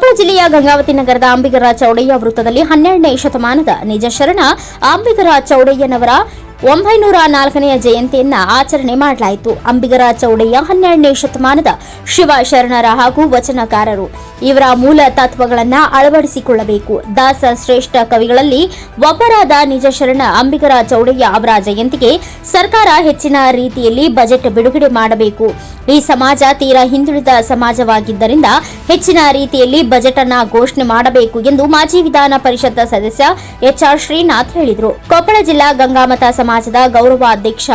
ಕೊಪ್ಪಳ ಜಿಲ್ಲೆಯ ಗಂಗಾವತಿ ನಗರದ ಅಂಬಿಗರ ಚೌಡಯ್ಯ ವೃತ್ತದಲ್ಲಿ ಹನ್ನೆರಡನೇ ಶತಮಾನದ ನಿಜ ಶರಣ ಅಂಬಿಗರ ಚೌಡಯ್ಯನವರ ಒಂಬೈನೂರ ನಾಲ್ಕನೆಯ ಜಯಂತಿಯನ್ನ ಆಚರಣೆ ಮಾಡಲಾಯಿತು. ಅಂಬಿಗರ ಚೌಡಯ್ಯ ಹನ್ನೆರಡನೇ ಶತಮಾನದ ಶಿವ ಶರಣರ ಹಾಗೂ ವಚನಕಾರರು. ಇವರ ಮೂಲ ತತ್ವಗಳನ್ನ ಅಳವಡಿಸಿಕೊಳ್ಳಬೇಕು. ದಾಸ ಶ್ರೇಷ್ಠ ಕವಿಗಳಲ್ಲಿ ಒಬ್ಬರಾದ ನಿಜ ಶರಣ ಅಂಬಿಗರ ಚೌಡಯ್ಯ ಅವರ ಜಯಂತಿಗೆ ಸರ್ಕಾರ ಹೆಚ್ಚಿನ ರೀತಿಯಲ್ಲಿ ಬಜೆಟ್ ಬಿಡುಗಡೆ ಮಾಡಬೇಕು. ಈ ಸಮಾಜ ತೀರಾ ಹಿಂದುಳಿದ ಸಮಾಜವಾಗಿದ್ದರಿಂದ ಹೆಚ್ಚಿನ ರೀತಿಯಲ್ಲಿ ಬಜೆಟ್ ಅನ್ನ ಘೋಷಣೆ ಮಾಡಬೇಕು ಎಂದು ಮಾಜಿ ವಿಧಾನ ಪರಿಷತ್ ಸದಸ್ಯ ಎಚ್ಆರ್ ಶ್ರೀನಾಥ್ ಹೇಳಿದರು. ಕೊಪ್ಪಳ ಜಿಲ್ಲಾ ಗಂಗಾಮತ ಸಮಾಜದ ಗೌರವ ಅಧ್ಯಕ್ಷ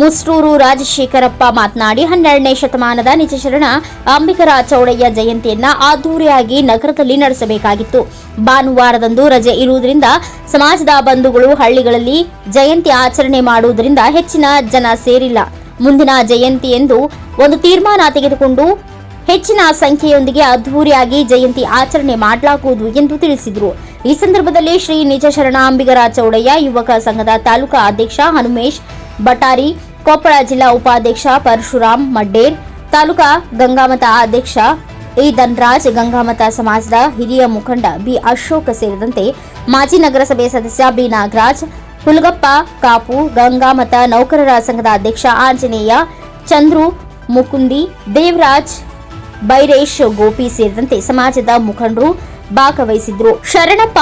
ಮುಸ್ರೂರು ರಾಜಶೇಖರಪ್ಪ ಮಾತನಾಡಿ, ಹನ್ನೆರಡನೇ ಶತಮಾನದ ನಿಜಶರಣ ಅಂಬಿಕರ ಚೌಡಯ್ಯ ಜಯಂತಿಯನ್ನ ಅದ್ದೂರಿಯಾಗಿ ನಗರದಲ್ಲಿ ನಡೆಸಬೇಕಾಗಿತ್ತು. ಭಾನುವಾರದಂದು ರಜೆ ಇರುವುದರಿಂದ ಸಮಾಜದ ಬಂಧುಗಳು ಹಳ್ಳಿಗಳಲ್ಲಿ ಜಯಂತಿ ಆಚರಣೆ ಮಾಡುವುದರಿಂದ ಹೆಚ್ಚಿನ ಜನ ಸೇರಿಲ್ಲ. ಮುಂದಿನ ಜಯಂತಿ ಎಂದು ಒಂದು ತೀರ್ಮಾನ ತೆಗೆದುಕೊಂಡು ಹೆಚ್ಚಿನ ಸಂಖ್ಯೆಯೊಂದಿಗೆ ಅದ್ಧೂರಿಯಾಗಿ ಜಯಂತಿ ಆಚರಣೆ ಮಾಡಲಾಗುವುದು ಎಂದು ತಿಳಿಸಿದರು. ಈ ಸಂದರ್ಭದಲ್ಲಿ ಶ್ರೀ ನಿಜ ಅಂಬಿಗರ ಚೌಡಯ್ಯ, ಯುವಕ ಸಂಘದ ತಾಲೂಕಾ ಅಧ್ಯಕ್ಷ ಹನುಮೇಶ್ ಬಟಾರಿ, ಕೊಪ್ಪಳ ಜಿಲ್ಲಾ ಉಪಾಧ್ಯಕ್ಷ ಪರಶುರಾಮ್ ಮಡ್ಡೇರ್, ತಾಲೂಕಾ ಗಂಗಾಮತ ಅಧ್ಯಕ್ಷ ಎ ಧನ್ರಾಜ್, ಗಂಗಾಮತ ಸಮಾಜದ ಹಿರಿಯ ಮುಖಂಡ ಬಿ ಅಶೋಕ್ ಸೇರಿದಂತೆ ಮಾಜಿ ನಗರಸಭೆ ಸದಸ್ಯ ಬಿ ನಾಗರಾಜ್, ಹುಲಗಪ್ಪ ಕಾಪು, ಗಂಗಾಮತ ನೌಕರರ ಸಂಘದ ಅಧ್ಯಕ್ಷ ಆಂಜನೇಯ, ಚಂದ್ರು ಮುಕುಂದಿ ದೇವರಾಜ್ ಬೈರೇಶ್ ಗೋಪಿ ಸೇರಿದಂತೆ ಸಮಾಜದ ಮುಖಂಡರು ಭಾಗವಹಿಸಿದ್ರು. Sharanappa,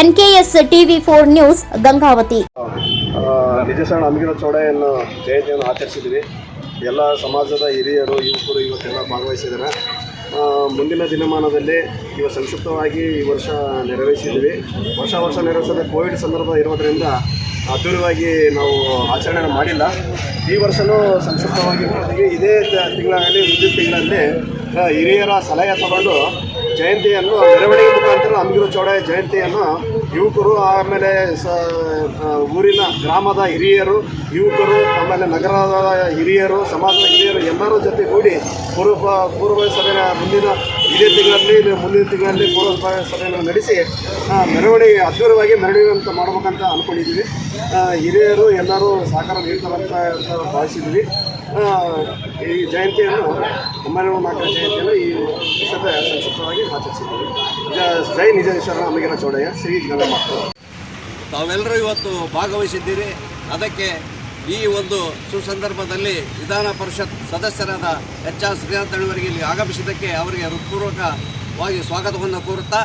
NKS TV four news, Gangavati. Nijasharana Ambigara ಚೌಡಯ್ಯನ ಜಯಂತಿಯನ್ನು ಆಚರಿಸಿದ್ವಿ. ಎಲ್ಲ ಸಮಾಜದ ಹಿರಿಯರು, ಯುವಕರು ಇವತ್ತೆಲ್ಲ ಭಾಗವಹಿಸಿದ್ದಾರೆ. ಮುಂದಿನ ದಿನಮಾನದಲ್ಲಿ ಇವ ಸಂಕ್ಷಿಪ್ತವಾಗಿ ಈ ವರ್ಷ ನೆರವೇರಿಸಿದ್ವಿ. ವರ್ಷ ವರ್ಷ ನೆರವೇರಿಸದ ಕೋವಿಡ್ ಸಂದರ್ಭ ಇರೋದರಿಂದ ಅದ್ದೂರಿಯಾಗಿ ನಾವು ಆಚರಣೆ ಮಾಡಿಲ್ಲ. ಈ ವರ್ಷವೂ ಸಂಕ್ಷಿಪ್ತವಾಗಿ ಇದೇ ತಿಂಗಳಲ್ಲಿ ಮುಂದಿನ ತಿಂಗಳಲ್ಲಿ ಹಿರಿಯರ ಸಲಹೆ ತಗೊಂಡು ಜಯಂತಿಯನ್ನು ಮೆರವಣಿಗೆ ಮುಖಾಂತರ ಅಂಬಿಗರ ಚೌಡಯ್ಯ ಜಯಂತಿಯನ್ನು ಯುವಕರು, ಆಮೇಲೆ ಸ ಊರಿನ ಗ್ರಾಮದ ಹಿರಿಯರು, ಯುವಕರು, ಆಮೇಲೆ ನಗರದ ಹಿರಿಯರು, ಸಮಾಜದ ಹಿರಿಯರು ಎಲ್ಲರೂ ಜೊತೆ ಕೂಡಿ ಪೂರ್ವ ಪೂರ್ವ ಸಭೆಯ ಮುಂದಿನ ಇದೇ ತಿಂಗಳಲ್ಲಿ ಮುಂದಿನ ತಿಂಗಳಲ್ಲಿ ಪೂರ್ವ ಸಭೆಯನ್ನು ನಡೆಸಿ ಮೆರವಣಿಗೆ ಅದ್ಭುತವಾಗಿ ಮೆರವಣಿಗೆ ಮಾಡಬೇಕಂತ ಅಂದ್ಕೊಂಡಿದ್ದೀವಿ ಹಿರಿಯರು ಎಲ್ಲರೂ ಸಹಕಾರ ನೀಡ್ತಾರಂತ ಭಾವಿಸಿದ್ವಿ. ಈ ಜಯಂತಿಯನ್ನು ಅಮ್ಮನವರು ಮಾಡಿದ ಜಯಂತಿಯನ್ನು ಈ ವರ್ಷದ ಸಂಕ್ಷಿಪ್ತವಾಗಿ ಆಚರಿಸಿದ್ದೀವಿ. ಜೈ ನಿಜ ಶರಣ ಅಮ್ಮಿಗರ ಚೌಡಯ್ಯ ಶ್ರೀ ಗಂಗಮ್ಮ. ತಾವೆಲ್ಲರೂ ಇವತ್ತು ಭಾಗವಹಿಸಿದ್ದೀರಿ. ಅದಕ್ಕೆ ಈ ಒಂದು ಸುಸಂದರ್ಭದಲ್ಲಿ ವಿಧಾನ ಪರಿಷತ್ ಸದಸ್ಯರಾದ ಎಚ್ ಆರ್ ಶ್ರೀನಾಥ್ ಅವರಿಗೆ ಇಲ್ಲಿ ಆಗಮಿಸಿದ್ದಕ್ಕೆ ಅವರಿಗೆ ಹೃತ್ಪೂರ್ವಕವಾಗಿ ಸ್ವಾಗತವನ್ನು ಕೋರುತ್ತಾ,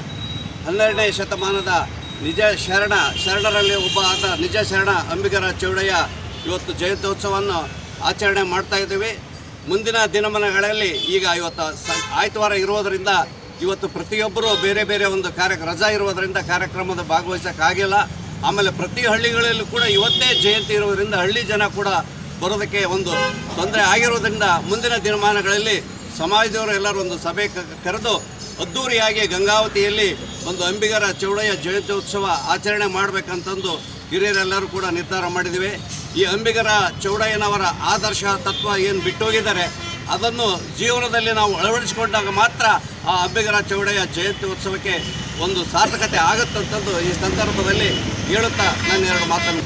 ಹನ್ನೆರಡನೇ ಶತಮಾನದ ನಿಜ ಶರಣ, ಶರಣರಲ್ಲಿ ಒಬ್ಬ ಆದ ನಿಜ ಶರಣ, ಅಂಬಿಗರ ಚೌಡಯ್ಯ ಇವತ್ತು ಜಯಂತ್ಯೋತ್ಸವವನ್ನು ಆಚರಣೆ ಮಾಡ್ತಾ ಇದ್ದೀವಿ. ಮುಂದಿನ ದಿನಮಾನಗಳಲ್ಲಿ ಈಗ ಇವತ್ತು ಸ, ಆಯ್ತವಾರ ಇರೋದರಿಂದ ಇವತ್ತು ಪ್ರತಿಯೊಬ್ಬರೂ ಬೇರೆ ಬೇರೆ ಒಂದು ಕಾರ್ಯ, ರಜಾ ಇರೋದರಿಂದ ಕಾರ್ಯಕ್ರಮದ ಭಾಗವಹಿಸೋಕ್ಕಾಗಿಲ್ಲ. ಆಮೇಲೆ ಪ್ರತಿ ಹಳ್ಳಿಗಳಲ್ಲೂ ಕೂಡ ಇವತ್ತೇ ಜಯಂತಿ ಇರೋದರಿಂದ ಹಳ್ಳಿ ಜನ ಕೂಡ ಬರೋದಕ್ಕೆ ಒಂದು ತೊಂದರೆ ಆಗಿರೋದ್ರಿಂದ ಮುಂದಿನ ದಿನಮಾನಗಳಲ್ಲಿ ಸಮಾಜದವರು ಎಲ್ಲರೂ ಒಂದು ಸಭೆ ಕರೆದು ಅದ್ದೂರಿಯಾಗಿ ಗಂಗಾವತಿಯಲ್ಲಿ ಒಂದು ಅಂಬಿಗರ ಚೌಡಯ್ಯ ಜಯಂತ್ಯೋತ್ಸವ ಆಚರಣೆ ಮಾಡಬೇಕಂತಂದು ಹಿರಿಯರೆಲ್ಲರೂ ಕೂಡ ನಿರ್ಧಾರ ಮಾಡಿದ್ದೀವಿ. ಈ ಅಂಬಿಗರ ಚೌಡಯ್ಯನವರ ಆದರ್ಶ ತತ್ವ ಏನು ಬಿಟ್ಟೋಗಿದ್ದಾರೆ, ಅದನ್ನು ಜೀವನದಲ್ಲಿ ನಾವು ಅಳವಡಿಸಿಕೊಂಡಾಗ ಮಾತ್ರ ಆ ಅಂಬಿಗರ ಚೌಡಯ್ಯ ಜಯಂತಿ ಉತ್ಸವಕ್ಕೆ ಒಂದು ಸಾರ್ಥಕತೆ ಆಗುತ್ತಂತದ್ದು ಈ ಸಂದರ್ಭದಲ್ಲಿ ಹೇಳುತ್ತಾ ನಾನು ಎರಡು ಮಾತನ್ನು.